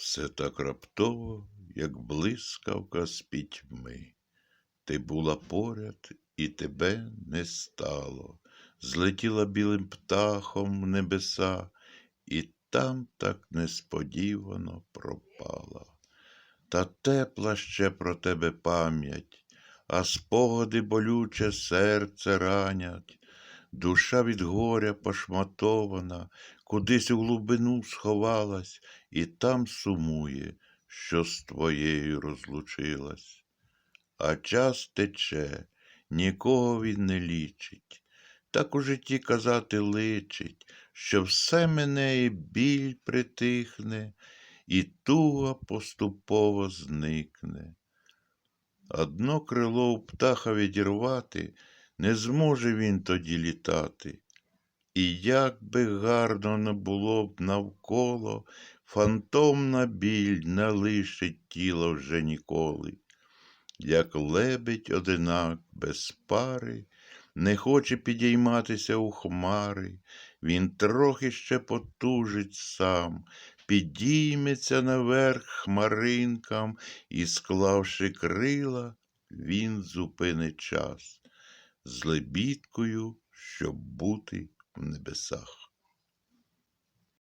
Все так раптово, як блискавка з пітьми. Ти була поряд, і тебе не стало. Злетіла білим птахом в небеса, і там так несподівано пропала. Та тепла ще про тебе пам'ять, а спогади болюче серце ранять. Душа від горя пошматована, кудись у глибину сховалась, і там сумує, що з твоєю розлучилась. А час тече, нікого він не лічить. Так у житті казати личить, що все мене і біль притихне, і туга поступово зникне. Одно крило у птаха відірвати, не зможе він тоді літати. І як би гарно не було б навколо, фантомна біль не лишить тіла вже ніколи. Як лебедь одинак без пари, не хоче підійматися у хмари, він трохи ще потужить сам, підійметься наверх хмаринкам і, склавши крила, він зупинить час з лебідкою, щоб бути в небесах.